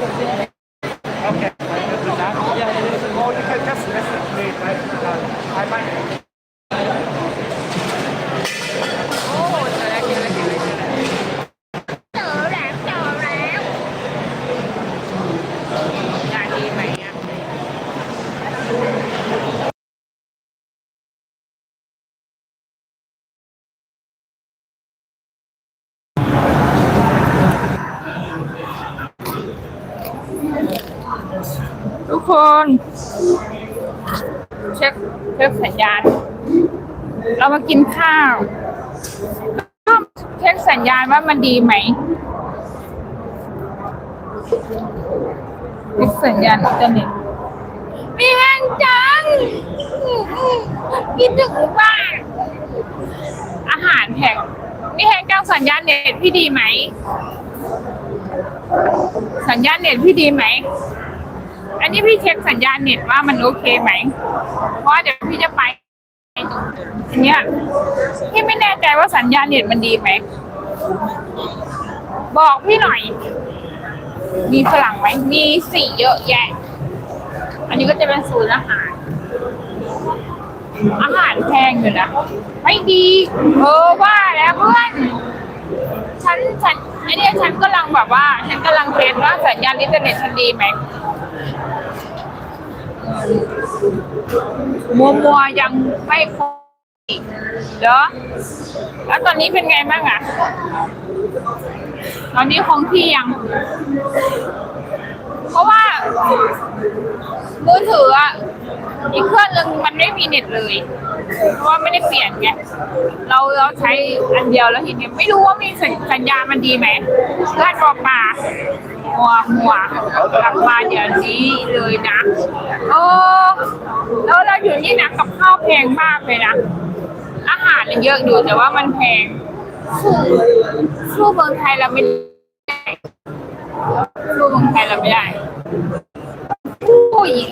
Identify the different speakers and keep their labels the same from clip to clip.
Speaker 1: Thank you.
Speaker 2: คน เช็คเช็คสัญญาณ เรามากินข้าวก็เช็คสัญญาณว่ามันดีไหมเช็คสัญญาณอินเทอร์เน็ตมีแห้งจังคิดถึงบ้านอาหารแพงมีแห้งจังสัญญาณเน็ตพี่ดีไหม สัญญาณเน็ตพี่ดีไหม อันนี้พี่เช็คสัญญาณเน็ตว่ามันโอเคไหม เพราะเดี๋ยวพี่จะไปอันเนี้ยพี่ไม่แน่ใจว่าสัญญาณเน็ตมันดีไหม บอกพี่หน่อย มีฝรั่งไหม มีสีเยอะแยะ อันนี้ก็จะเป็นศูนย์อาหาร อาหารแพงอยู่นะ ไม่ดี เออว่าแล้วเพื่อน ฉันฉันไอเนี่ยฉันกำลังแบบว่า ฉันกำลังเทสว่าสัญญาณอินเทอร์เน็ตฉันดีไหม มัวมัวยังไม่ครบอีกเหรอแล้วตอนนี้เป็นไงบ้างอะตอนนี้คงที่ยัง เพราะว่ามือถืออะอีกเครื่องหนึ่งมันไม่มีเน็ตเลย เพราะว่าไม่ได้เปลี่ยนไงเราเราใช้อันเดียวแล้วทีนี้ไม่รู้ว่ามีสัญญาณมันดีไหมเพื่อนบอกมา หัวหัวกลับมาเดี๋ยวนี้เลยนะโอ้แล้วเราอยู่นี่นะกับข้าวแพงมากเลยนะอาหารเยอะอยู่แต่ว่ามันแพงสู้สู้เมืองไทยเราไม่ได้สู้เมืองไทยเราไม่ได้ผู้หญิง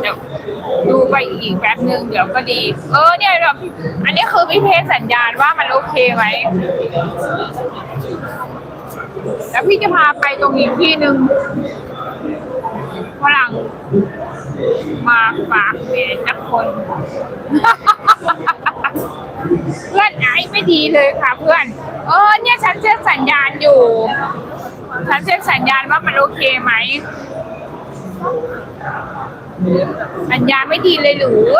Speaker 2: เดี๋ยวดูไปอีกแป๊บนึงเดี๋ยวก็ดี เออเนี่ยเราอันนี้คือวิเทสสัญญาณว่ามันโอเคไหม แล้วพี่จะพาไปตรงอีกที่หนึ่งฝรั่งมาฝากเมียนักคน เพื่อนไอ้ไม่ดีเลยค่ะเพื่อน เออเนี่ยฉันเช็คสัญญาณอยู่ ฉันเช็คสัญญาณว่ามันโอเคไหม สัญญาณไม่ดีเลยหรือ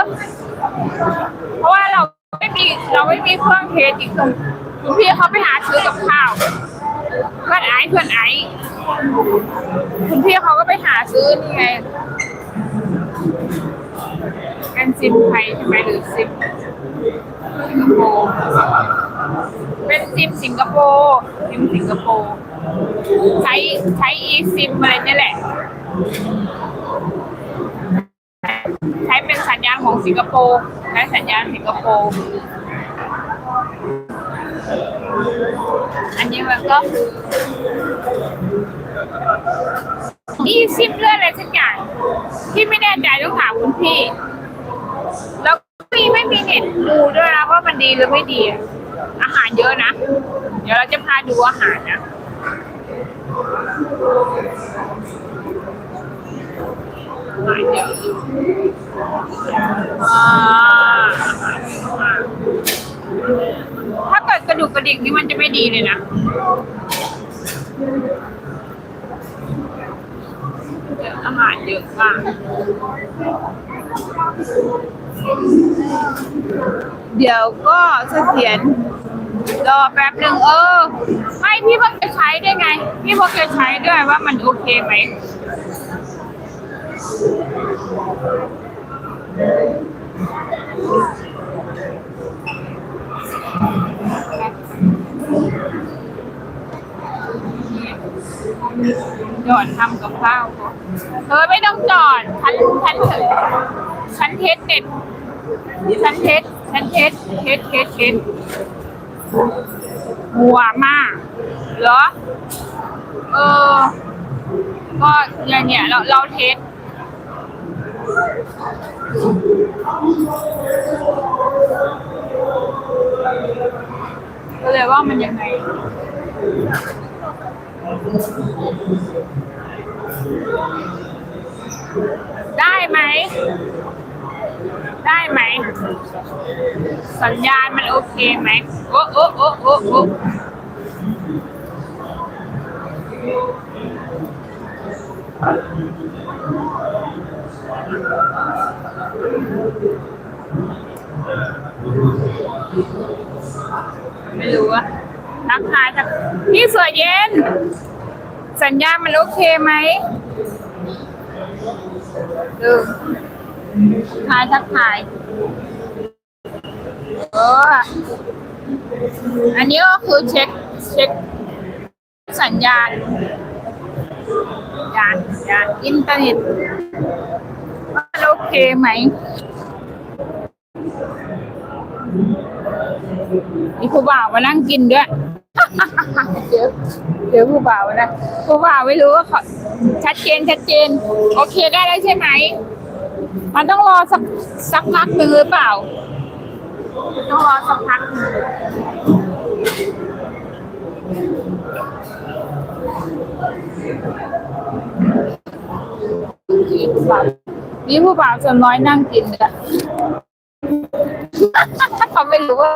Speaker 2: เพราะว่าเราไม่มีเราไม่มีเครื่องเทสอีกคุณคุณพี่เขาไปหาซื้อกับข้าว เพื่อนไอ้เพื่อนไอ้คุณพี่เขาก็ไปหาซื้อนี่ไงเป็นซิมไทยใช่ไหมหรือซิมสิงคโปร์เป็นซิมสิงคโปร์ซิมสิงคโปร์ใช้ใช้อีซิมอะไรนี่แหละ ใช้เป็นสัญญาณของสิงคโปร์ใช้สัญญาณสิงคโปร์ อันนี้มันก็คืออีซิมเรื่องอะไรสักอย่างที่ไม่แน่ใจต้องถามคุณพี่ แล้วมีไม่มีเน็ตดูด้วยนะว่ามันดีหรือไม่ดี อาหารเยอะนะ เดี๋ยวเราจะพาดูอาหารนะอาหารเยอะอ่า ถ้าเกิดกระดูกกระดิกนี่มันจะไม่ดีเลยนะอาหารเยอะมากเดี๋ยวก็เสถียรรอแป๊บหนึ่งเออ ไม่พี่พิ่งจะใช้ได้ไง พี่พิ่งจะใช้ด้วยว่ามันโอเคไหม จอดทำกับข้าวก่อนเธอไม่ต้องจอดฉันฉันเฉันเทสเด็ดฉันเทสฉันเทสเทสเทสเทสหัวมากเหรอ เออ ก็เนี่ยเนี่ยเราเราเทสก็เลยว่ามันยังไง ได้ไหม ได้ไหม สัญญาณมันโอเคไหม โอ้โอ้โอ้โอ้โอ้ไม่รู้อะ ทักทายทักพี่เสือเย็น สัญญาณมันโอเคไหมดูทายทักทายเอออันนี้ก็คือเช็คเช็คสัญญาณสัญญาณสัญญาณอินเทอร์เน็ตว่ามันโอเคไหมมีผู้บ่าวมานั่งกินด้วย เดี๋ยวเดี๋ยวผู้บ่าวนะผู้บ่าวไม่รู้ว่าเขาชัดเจนชัดเจน โอเคได้แล้วใช่ไหม มันต้องรอสักสักพักหนึ่งหรือเปล่า ต้องรอสักพักหนึ่งนี่ผู้บ่าวส่วนน้อยนั่งกินด้วยเขาไม่รู้ว่า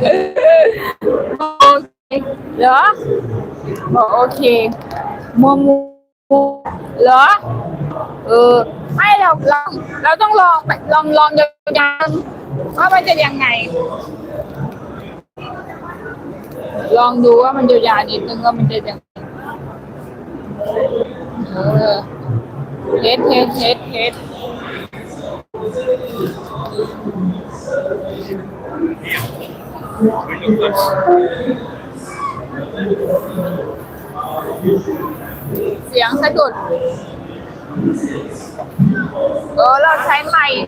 Speaker 2: โอเคเหรอบอกโอเคมัวมัวเหรอเออไม่เราเราเราต้องลองลองลองยาวๆว่ามันจะยังไง ลองดูว่ามันยาวๆนิดนึงว่ามันจะยังไงเออเทสเทสเทสเทส เสียงสะดุด เออ เราใช้ไมค์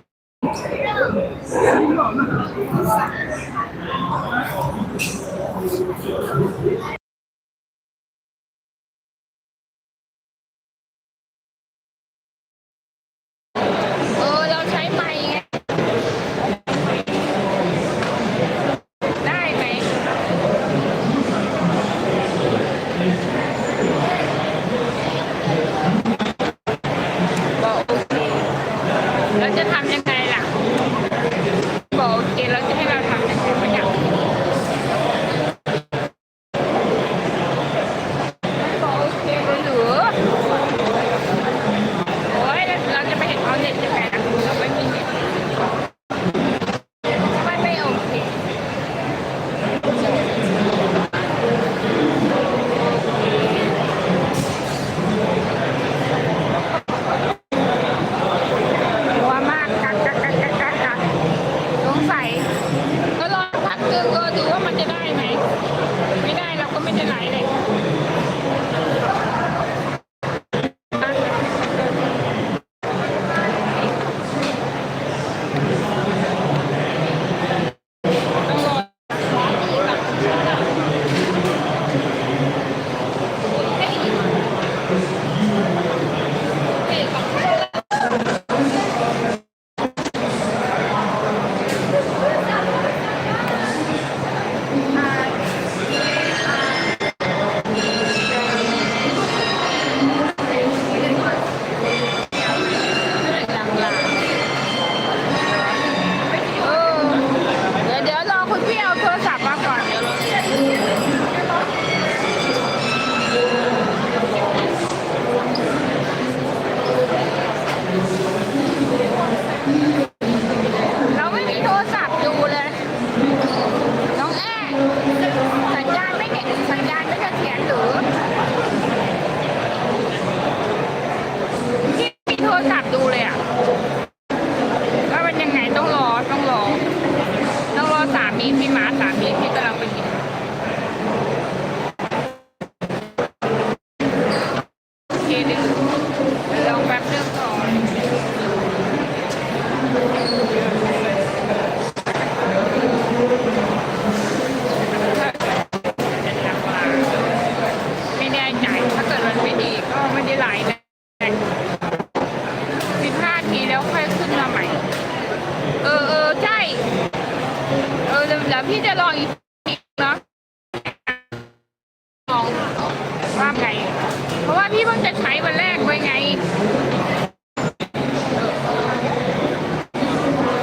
Speaker 2: พี่เพิ่งจะใช้วันแรกไว้ไง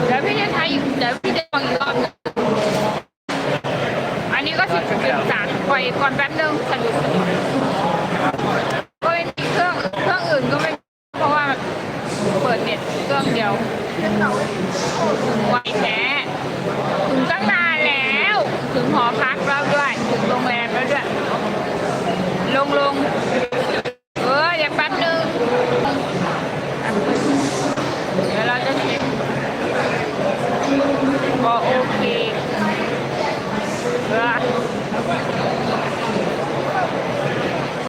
Speaker 2: เดี๋ยวพี่จะใช้อีกเดี๋ยวพี่จะลองอีกรอบนึงอันนี้ก็สิบสิบสามปล่อยก่อนแป๊บนึงสนุกสนุกก็ไม่มีเครื่องเครื่องอื่นก็ไม่เพราะว่าเปิดเน็ตเครื่องเดียวไวแท้ถึงตั้งนานแล้ว ถึงหอพักแล้วด้วย ถึงโรงแรมแล้วด้วย ลงลง